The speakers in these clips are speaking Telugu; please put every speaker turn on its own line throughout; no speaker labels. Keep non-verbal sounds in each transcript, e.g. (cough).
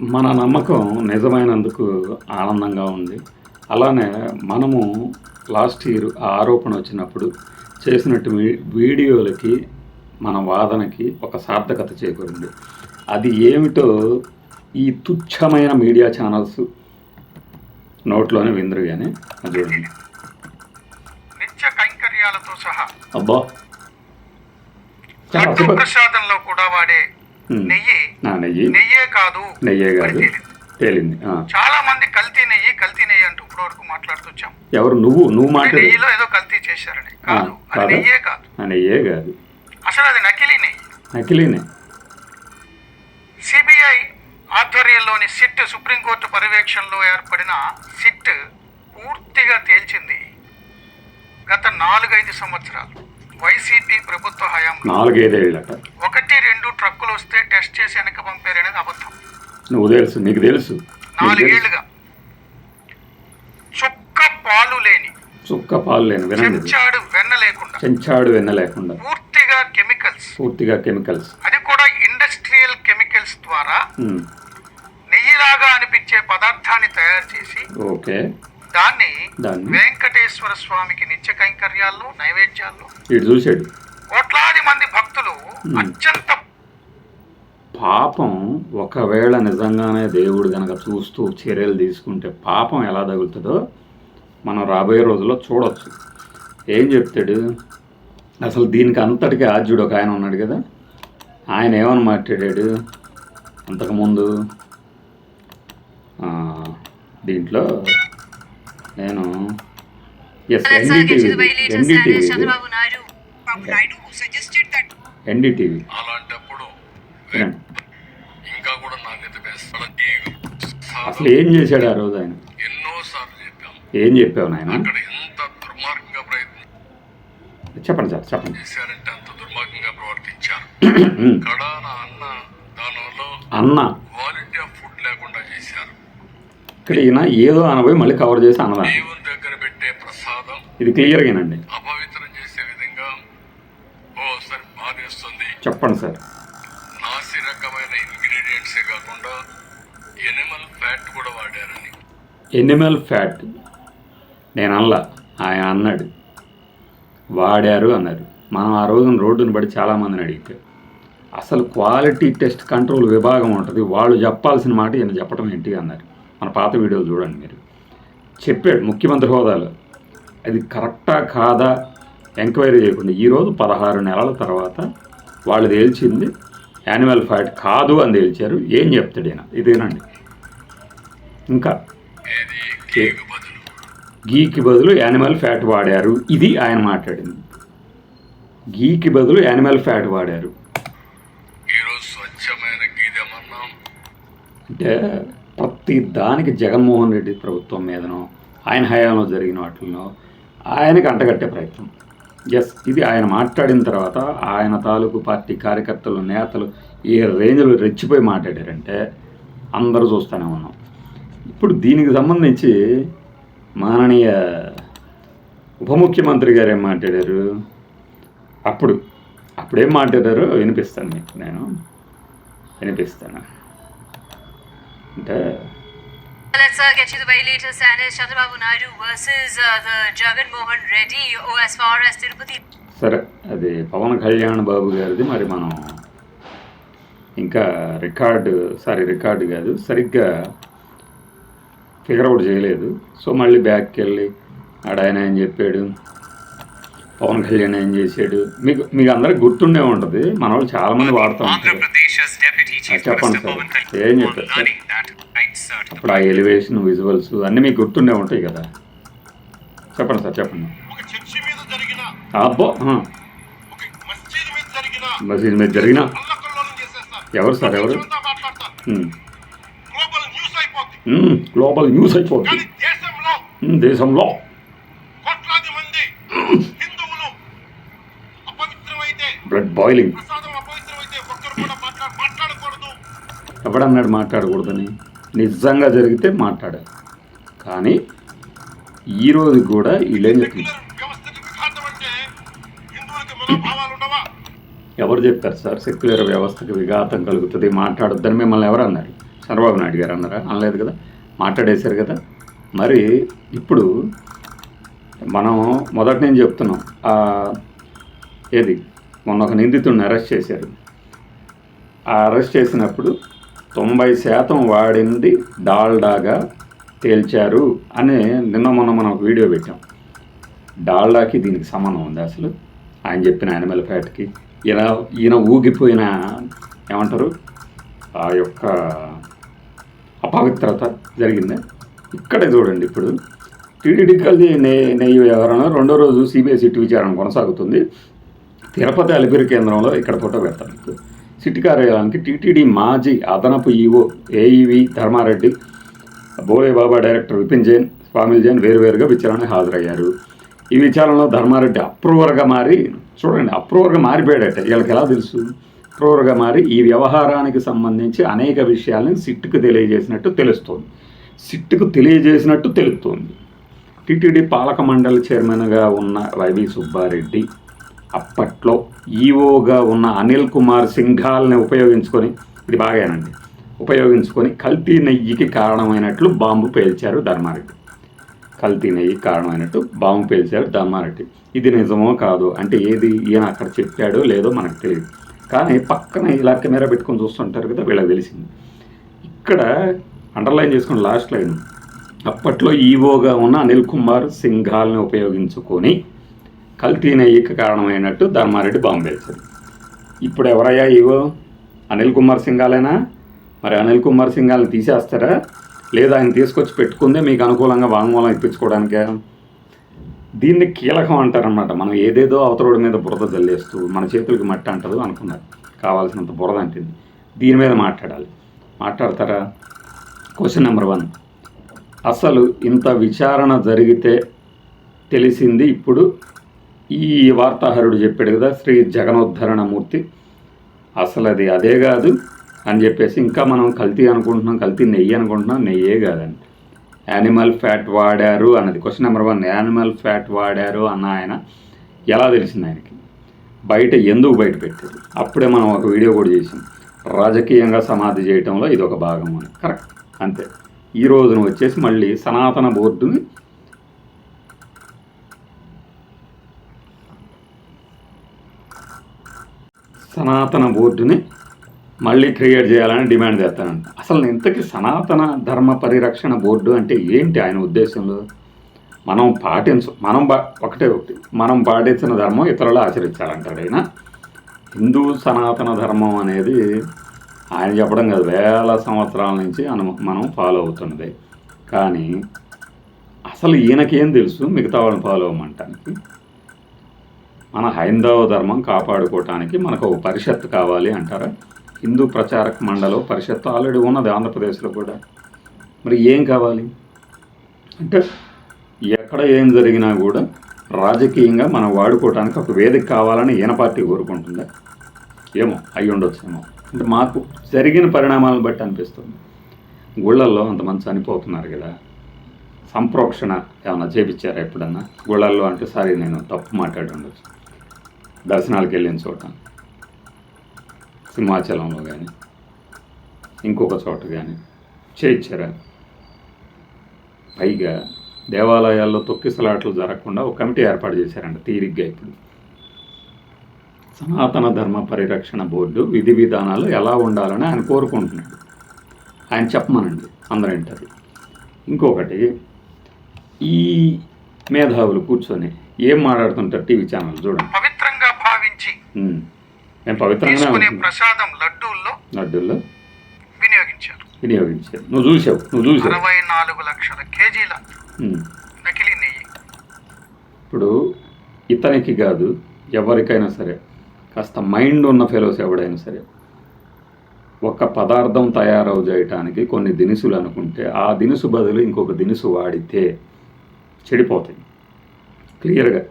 మన నమ్మకం నిజమైనందుకు ఆనందంగా ఉంది. అలానే మనము లాస్ట్ ఇయర్ ఆ ఆరోపణ వచ్చినప్పుడు చేసినట్టు వీడియోలకి మన వాదనకి ఒక సార్థకత చేకూరింది. అది ఏమిటో ఈ తుచ్చమైన మీడియా ఛానల్స్ నోట్లోనే విందరు కానీ అది చూడండి.
నిత్య కైంకర్యాలతో సహా
అబ్బా!
ప్రసాదంలో కూడా వాడే. నెయ్యి.
నెయ్యి.
నెయ్యే కాదు.
నెయ్యే కాదు.
తేలింది. చాలా మంది కల్తీ నెయ్యి కల్తీ నెయ్యి అంటూ ఇప్పటి వరకు మాట్లాడుతొచ్చాం.
ఎవరు? నువ్వు నువ్వు మాట్లాడే.
నెయ్యిలో ఏదో కల్తీ చేశారని. కాదు? నెయ్యే కాదు.
నెయ్యే కాదు.
అసలు అది నకిలీ నెయ్యి.
నకిలీనే
సిబిఐ ఆధ్వర్యంలోని సిట్ సుప్రీంకోర్టు పర్యవేక్షణలో ఏర్పడిన సిట్ పూర్తిగా తేల్చింది గత నాలుగైదు సంవత్సరాలు. వైసీపీ ప్రభుత్వ హయాంలో
నాలుగైదేళ్ళట
ఒకటి రెండు ట్రక్కులు వస్తే టెస్ట్ చేసి వెనక పంపారనేది అబద్ధం.
నువ్వు తెలుసు నీకు తెలుసు.
నాలుగేళ్ళుగా. చుక్క పాలు లేని
చుక్క పాలు లేని వినండి.
చెంచాడు వెన్న లేకుండా
చెంచాడు వెన్న లేకుండా.
పూర్తిగా కెమికల్స్.
పూర్తిగా కెమికల్స్.
అది కూడా ఇండస్ట్రియల్ కెమికల్స్ ద్వారా నెయ్యిలాగా అనిపించే పదార్థాన్ని తయారు చేసి
ఓకే.
దాన్ని వెంకటేశ్వర స్వామికి నిత్య కైంకర్యాల్లో నైవేద్యాల్లో
చూశాడు.
కోట్లాది మంది భక్తులు అత్యంత
పాపం ఒకవేళ నిజంగానే దేవుడు గనక చూస్తూ చర్యలు తీసుకుంటే పాపం ఎలా తగులుతుందో మనం రాబోయే రోజుల్లో చూడొచ్చు. ఏం చెప్తాడు? అసలు దీనికి అంతటికి ఆద్యుడు ఒక ఆయన ఉన్నాడు కదా. ఆయన ఏమని మాట్లాడాడు? అంతకుముందు దీంట్లో నేను ఎన్డీటీవీ
అలాంటప్పుడు ఇంకా కూడా నాణ్యత
అసలు ఏం చేశాడు ఆ రోజు ఆయన?
ఎన్నో సార్లు చెప్పాం.
ఏం చెప్పావు నాయన?
అక్కడ ఎంత దుర్మార్గంగా ప్రయత్నం
చెప్పండి సార్ చెప్పండి.
చేశారంటే అంత దుర్మార్గంగా ప్రవర్తించారు. (clears throat) అన్న దానిలో
అన్న
క్వాలిటీ ఆఫ్ ఫుడ్ లేకుండా చేశారు
ఇక్కడ ఈయన ఏదో అనబోయి మళ్ళీ కవర్ చేసి
దేవుని దగ్గర పెట్టే ప్రసాదం
ఇది క్లియర్గానండి
అపవిత్రం చేసే విధంగా ఓసారి బాధేస్తుంది.
చెప్పండి సార్.
నాసి రకమైన ఇంగ్రీడియంట్సే కాకుండా ఎనిమల్ ఫ్యాట్ కూడా వాడారని.
Animal fat. నేను అనలా ఆయన అన్నాడు. వాడారు అన్నారు. మనం ఆ రోజున రోడ్డును బట్టి చాలామందిని అడిగితే అసలు క్వాలిటీ టెస్ట్ కంట్రోల్ విభాగం ఉంటుంది వాళ్ళు చెప్పాల్సిన మాట ఈయన చెప్పడం ఏంటి? అన్నారు. మన పాత వీడియోలు చూడండి మీరు. చెప్పాడు ముఖ్యమంత్రి హోదాలో అది కరెక్టా కాదా? ఎంక్వైరీ చేయకుండా ఈరోజు పదహారు నెలల తర్వాత వాళ్ళు తేల్చింది యానిమల్ ఫ్యాట్ కాదు అని తేల్చారు. ఏం చెప్తాడు ఈయన? ఇదేనండి ఇంకా గీకి బదులు యానిమల్ ఫ్యాట్ వాడారు. ఇది ఆయన మాట్లాడింది. గీకి బదులు యానిమల్ ఫ్యాట్ వాడారు. అంటే ప్రతి దానికి జగన్మోహన్ రెడ్డి ప్రభుత్వం మీదనో ఆయన హయాంలో జరిగిన వాటిల్లో ఆయనకి అంటగట్టే ప్రయత్నం. ఎస్ ఇది ఆయన మాట్లాడిన తర్వాత ఆయన తాలూకు పార్టీ కార్యకర్తలు నేతలు ఏ రేంజ్లో రెచ్చిపోయి మాట్లాడారంటే అందరూ చూస్తూనే ఉన్నాం. ఇప్పుడు దీనికి సంబంధించి మాననీయ ఉప ముఖ్యమంత్రి గారు ఏం మాట్లాడారు? అప్పుడు అప్పుడేం మాట్లాడారో వినిపిస్తాను మీకు నేను. వినిపిస్తాను. అంటే
let's uh, get to the very latest and it's Chandrababu Naidu versus uh, the Jagan Mohan Reddy oh, as far as Tirupati.
సరే అది పవన్ కళ్యాణ్ బాబు గారిది మరి మనం ఇంకా రికార్డు సారీ రికార్డు కాదు సరిగ్గా ఫిగర్ అవుట్ చేయలేదు. సో మళ్ళీ బ్యాక్కి వెళ్ళి ఆడ ఆయన ఏం చెప్పాడు? పవన్ కళ్యాణ్ ఏం చేశాడు? మీకు మీకు అందరికి గుర్తుండే ఉంటుంది మన వాళ్ళు చాలామంది వాడుతూ ఉంటారు. చెప్పండి సార్. ఏం చెప్పారు? సార్? అప్పుడు ఆ ఎలివేషన్ విజువల్స్ అన్నీ మీకు గుర్తుండే ఉంటాయి కదా. చెప్పండి సార్ చెప్పండి.
ఒక చర్చి మీద జరిగిన
అబ్బో ఆ,
ఒక మస్జిద్ మీద జరిగిన
మసీద్ మీద జరిగిన ఎవరు సార్ ఎవరు?
గ్లోబల్ న్యూస్ కానీ దేశంలో
బ్లడ్ బాయిలింగ్
ప్రసాదం అపవిత్రమైతే ఒక్కరు కూడా మాట్లా మాట్లాడకూడదు
ఎవడన్నాడు మాట్లాడకూడదని నిజంగా జరిగితే మాట్లాడారు కానీ ఈ రోజు కూడా వీళ్ళేం
ఉండవా?
ఎవరు చెప్పారు సార్? సెక్యులర్ వ్యవస్థకు విఘాతం కలుగుతుంది మాట్లాడొద్దని మిమ్మల్ని ఎవరు అన్నారు? చంద్రబాబు నాయుడు గారు అన్నారా? అనలేదు కదా? మాట్లాడేశారు కదా? మరి ఇప్పుడు మనం మొదటి నేను చెప్తున్నాం ఏది? మొన్న ఒక నిందితుడిని అరెస్ట్ చేశారు. ఆ అరెస్ట్ చేసినప్పుడు తొంభై శాతం వాడింది డాల్డాగా తేల్చారు అని నిన్న మొన్న మనం ఒక వీడియో పెట్టాం. డాల్డాకి దీనికి సంబంధం ఉంది అసలు. ఆయన చెప్పిన యానిమల్ ఫ్యాట్కి ఈయన ఈయన ఊగిపోయిన ఏమంటారు? ఆ యొక్క అపవిత్రత జరిగింది. ఇక్కడే చూడండి ఇప్పుడు. టీడీడీ కలిసి నెయ్యి నెయ్యి వ్యవహారంలో రెండో రోజు సిబిఐ సిట్ విచారణ కొనసాగుతుంది. తిరుపతి అలిపిరి కేంద్రంలో ఇక్కడ ఫోటో పెడతాను మీకు. సిటీ కార్యాలయానికి టీటీడీ మాజీ అదనపు ఈఓ ఏఈవి ధర్మారెడ్డి బోలే బాబా డైరెక్టర్ విపిన్ జైన్ స్వామిల్ జైన్ వేరువేరుగా విచారణకు హాజరయ్యారు. ఈ విచారణలో ధర్మారెడ్డి అప్రూవర్గా మారి చూడండి అప్రూవర్గా మారిపోయాడట. వీళ్ళకి ఎలా తెలుసు? అప్రూవర్గా మారి ఈ వ్యవహారానికి సంబంధించి అనేక విషయాలను సిట్టుకు తెలియజేసినట్టు తెలుస్తోంది. సిట్టుకు తెలియజేసినట్టు తెలుస్తోంది. టీటీడీ పాలక మండలి చైర్మన్గా ఉన్న వైవి సుబ్బారెడ్డి అప్పట్లో ఈఓగా ఉన్న అనిల్ కుమార్ సింఘాల్ని ఉపయోగించుకొని ఇది బాగానండి ఉపయోగించుకొని కల్తీ నెయ్యికి కారణమైనట్లు బాంబు పేల్చారు ధర్మారెడ్డి. కల్తీ నెయ్యి కారణమైనట్టు బాంబు పేల్చారు ధర్మారెడ్డి. ఇది నిజమో కాదు అంటే ఏది ఈయన అక్కడ చెప్పాడో లేదో మనకు తెలియదు. కానీ పక్కన ఇలా కెమెరా పెట్టుకొని చూస్తుంటారు కదా వీళ్ళకి తెలిసింది. ఇక్కడ అండర్లైన్ చేసుకున్న లాస్ట్ లైన్ అప్పట్లో ఈవోగా ఉన్న అనిల్ కుమార్ సింఘాల్ని ఉపయోగించుకొని కల్తీ నెయ్యికి కారణమైనట్టు ధర్మారెడ్డి బాంబు వేశాడు ఇప్పుడు ఎవరయ్యా ఈవో అనిల్ కుమార్ సింగాలేనా మరి అనిల్ కుమార్ సింగాల్ని తీసేస్తారా? లేదా ఆయన తీసుకొచ్చి పెట్టుకుందే మీకు అనుకూలంగా వాంగ్మూలం ఇప్పించుకోవడానికే? దీన్ని కీలకం అంటారనమాట మనం ఏదేదో అవతరుడి మీద బురద జల్లేస్తూ మన చేతులకి మట్టి అంటదు అనుకున్నారు. కావాల్సినంత బురద అంటుంది. దీని మీద మాట్లాడాలి. మాట్లాడతారా? క్వశ్చన్ నెంబర్ వన్ అసలు ఇంత విచారణ జరిగితే తెలిసింది ఇప్పుడు ఈ వార్తాహరుడు చెప్పాడు కదా శ్రీ జగనోద్ధరణమూర్తి. అసలు అది అదే కాదు అని చెప్పేసి ఇంకా మనం కల్తీ అనుకుంటున్నాం కల్తీ నెయ్యి అనుకుంటున్నాం నెయ్యే కాదండి. యానిమల్ ఫ్యాట్ వాడారు అన్నది. Question number one animal fat వాడారు అన్న ఆయన ఎలా తెలిసింది ఆయనకి? బయట ఎందుకు బయట పెట్టారు? అప్పుడే మనం ఒక వీడియో కూడా చేసాం రాజకీయంగా సమాధి చేయటంలో ఇది ఒక భాగం అని. కరెక్ట్. అంతే. ఈ రోజున వచ్చేసి మళ్ళీ సనాతన బోర్డుని సనాతన బోర్డుని మళ్ళీ క్రియేట్ చేయాలని డిమాండ్ చేస్తానంట. అసలు ఇంతకీ సనాతన ధర్మ పరిరక్షణ బోర్డు అంటే ఏంటి ఆయన ఉద్దేశంలో? మనం పాటించు మనం బా ఒకటే ఒకటి. మనం పాటించిన ధర్మం ఇతరులు ఆచరించాలంటాడు ఆయన. హిందూ సనాతన ధర్మం అనేది ఆయన చెప్పడం కాదు వేల సంవత్సరాల నుంచి అను- మనం ఫాలో అవుతున్నది. కానీ అసలు ఈయనకేం తెలుసు? మిగతా వాళ్ళని ఫాలో అవ్వమంటానికి. మన హైందవ ధర్మం కాపాడుకోవటానికి మనకు ఒక పరిషత్ కావాలి అంటారా? హిందూ ప్రచారక మండలం పరిషత్ ఆల్రెడీ ఉన్నది ఆంధ్రప్రదేశ్లో కూడా. మరి ఏం కావాలి? అంటే ఎక్కడ ఏం జరిగినా కూడా రాజకీయంగా మనం వాడుకోవటానికి ఒక వేదిక కావాలని ఈయన పార్టీ కోరుకుంటుందా? ఏమో అయి ఉండొచ్చేమో. అంటే మాకు జరిగిన పరిణామాలను బట్టి అనిపిస్తుంది. గుళ్ళల్లో అంతమంది చనిపోతున్నారు కదా. సంప్రోక్షణ ఏమైనా చేపించారా ఎప్పుడన్నా? గుళ్ళల్లో అంటే సరే నేను తప్పు మాట్లాడి ఉండొచ్చు. దర్శనాలకు వెళ్ళిన చోట. సింహాచలంలో కానీ ఇంకొక చోట కానీ చేయించారా పైగా దేవాలయాల్లో తొక్కిసలాట్లు జరగకుండా ఒక కమిటీ ఏర్పాటు చేశారంట తీరిగ్గా ఇప్పుడు. సనాతన ధర్మ పరిరక్షణ బోర్డు విధి విధానాలు ఎలా ఉండాలని ఆయన కోరుకుంటున్నాడు. ఆయన చెప్పమనండి అందరి వింటారు. ఇంకొకటి ఈ మేధావులు కూర్చొని ఏం మాట్లాడుతుంటారు టీవీ ఛానల్ చూడండి. నేను పవిత్రంగానే
ప్రసాదం లడ్డూల్లో
లడ్డూల్లో
వినియోగించారు.
వినియోగించారు. నువ్వు చూసావు నువ్వు చూసావు.
అరవై నాలుగు లక్షల కేజీల. నకిలీ నెయ్యి.
ఇప్పుడు ఇతనికి కాదు ఎవరికైనా సరే కాస్త మైండ్ ఉన్న ఫెలోస్ ఎవడైనా సరే ఒక పదార్థం తయారవు చేయటానికి కొన్ని దినుసులు అనుకుంటే ఆ దినుసు బదులు ఇంకొక దినుసు వాడితే చెడిపోతాయి. క్లియర్గా.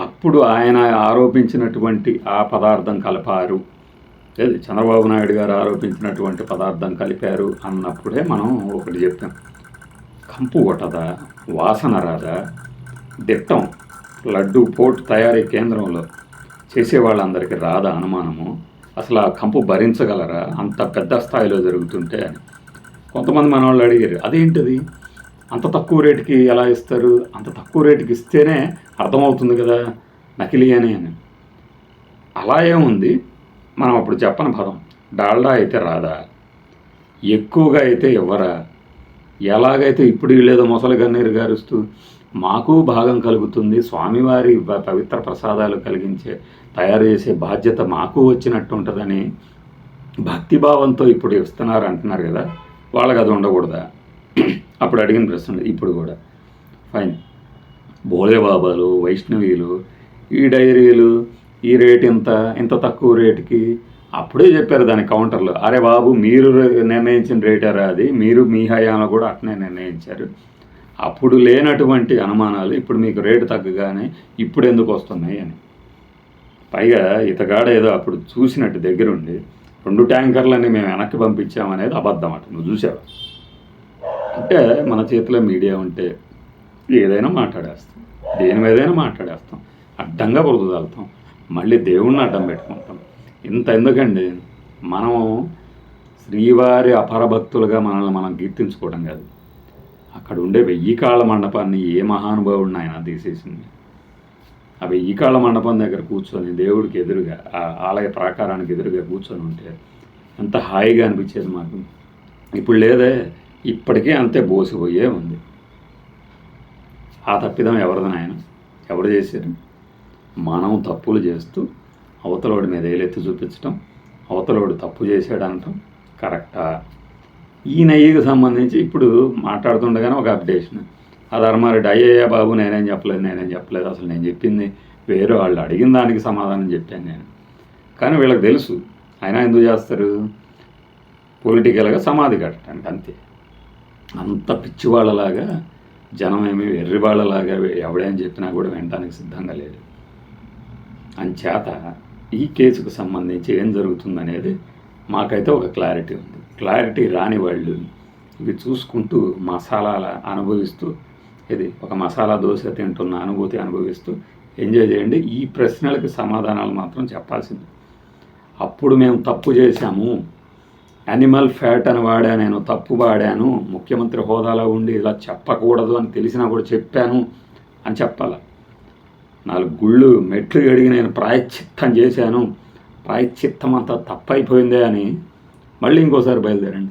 అప్పుడు ఆయన ఆరోపించినటువంటి ఆ పదార్థం కలపారు. లేదు చంద్రబాబు నాయుడు గారు ఆరోపించినటువంటి పదార్థం కలిపారు అన్నప్పుడే మనం ఒకటి చెప్పాం కంపు కొట్టదా? వాసన రాదా? దిట్టం లడ్డు పోటు తయారీ కేంద్రంలో చేసే వాళ్ళందరికీ రాదా అనుమానము? అసలు ఆ కంపు భరించగలరా? అంత పెద్ద స్థాయిలో జరుగుతుంటే అని. కొంతమంది మన వాళ్ళు అడిగారు అదేంటిది? అంత తక్కువ రేటుకి ఎలా ఇస్తారు? అంత తక్కువ రేటుకి ఇస్తేనే అర్థమవుతుంది కదా నకిలీ అని అని. అలా ఏముంది? మనం అప్పుడు చెప్పని పదం. డాల్డా అయితే రాదా? ఎక్కువగా అయితే ఇవ్వరా? ఎలాగైతే ఇప్పుడు లేదో మొసలి గన్నీరు గారుస్తూ మాకు భాగం కలుగుతుంది స్వామివారి పవిత్ర ప్రసాదాలు కలిగించే తయారు చేసే బాధ్యత మాకు వచ్చినట్టు ఉంటుందని భక్తిభావంతో ఇప్పుడు ఇస్తున్నారు అంటున్నారు కదా వాళ్ళకి అది ఉండకూడదా? అప్పుడు అడిగిన ప్రశ్న ఇప్పుడు కూడా. ఫైన్ బోలేబాబాలు వైష్ణవీలు ఈ డైరీలు ఈ రేట్ ఇంత ఇంత తక్కువ రేటుకి? అప్పుడే చెప్పారు దాని కౌంటర్లో అరే బాబు మీరు నిర్ణయించిన రేటారా అది మీరు మీ హయాంలో కూడా అట్నే నిర్ణయించారు. అప్పుడు లేనటువంటి అనుమానాలు ఇప్పుడు మీకు రేటు తగ్గగానే ఇప్పుడు ఎందుకు వస్తున్నాయి? అని. పైగా ఇతగాడ ఏదో అప్పుడు చూసినట్టు దగ్గరుండి రెండు ట్యాంకర్లని మేము వెనక్కి పంపించామనేది అబద్ధం అట నువ్వు చూసావా? అంటే మన చేతిలో మీడియా ఉంటే ఏదైనా మాట్లాడేస్తాం. దేని మీదైనా మాట్లాడేస్తాం. అడ్డంగా బురదలుతాం మళ్ళీ దేవుణ్ణి అడ్డం పెట్టుకుంటాం. ఇంత ఎందుకండి? మనం శ్రీవారి అపరభక్తులుగా మనల్ని మనం కీర్తించుకోవడం కాదు. అక్కడ ఉండే వెయ్యి కాళ్ళ మండపాన్ని ఏ మహానుభావుడిని ఆయన తీసేసింది? ఆ వెయ్యి కాళ్ళ మండపం దగ్గర కూర్చొని దేవుడికి ఎదురుగా ఆ ఆలయ ప్రాకారానికి ఎదురుగా కూర్చొని ఉంటే ఎంత హాయిగా అనిపించేది మాకు. ఇప్పుడు లేదే. ఇప్పటికీ అంతే బోసిపోయే ఉంది. ఆ తప్పిదం ఎవరిది నాయన? ఎవరు చేశారు? మనం తప్పులు చేస్తూ అవతలోడి మీద ఏలెత్తి చూపించటం అవతలోడు తప్పు చేశాడు అనటం కరెక్టా? ఈ నెయ్యికి సంబంధించి ఇప్పుడు మాట్లాడుతుండగానే ఒక అప్డేషన్. ఆ ధర్మారెడ్డి అయ్యయ్య బాబు నేనేం చెప్పలేదు నేనేం చెప్పలేదు అసలు నేను చెప్పింది వేరే వాళ్ళు అడిగిన దానికి సమాధానం చెప్పాను నేను. కానీ వీళ్ళకి తెలుసు. అయినా ఎందుకు చేస్తారు? పొలిటికల్గా సమాధి కట్టడానికి అంతే. అంత పిచ్చివాళ్ళలాగా జనం ఏమి ఎర్రివాళ్ళలాగా ఎవడేం చెప్పినా కూడా వినడానికి సిద్ధంగా లేదు. అంచేత ఈ కేసుకు సంబంధించి ఏం జరుగుతుందనేది మాకైతే ఒక క్లారిటీ ఉంది. క్లారిటీ రాని వాళ్ళు ఇవి చూసుకుంటూ మసాలాల అనుభవిస్తూ ఇది ఒక మసాలా దోశ తింటున్న అనుభూతి అనుభవిస్తూ ఎంజాయ్ చేయండి. ఈ ప్రశ్నలకు సమాధానాలు మాత్రం చెప్పాల్సింది. అప్పుడు మేము తప్పు చేశాము. యానిమల్ ఫ్యాట్ అని వాడా నేను తప్పు వాడాను ముఖ్యమంత్రి హోదాలో ఉండి ఇలా చెప్పకూడదు అని తెలిసినా కూడా చెప్పాను అని చెప్పాల. నాలుగు గుళ్ళు మెట్లు అడిగి నేను ప్రాయశ్చిత్తం చేశాను. ప్రాయశ్చిత్తం అంతా తప్పైపోయిందే అని మళ్ళీ ఇంకోసారి బయలుదేరండి.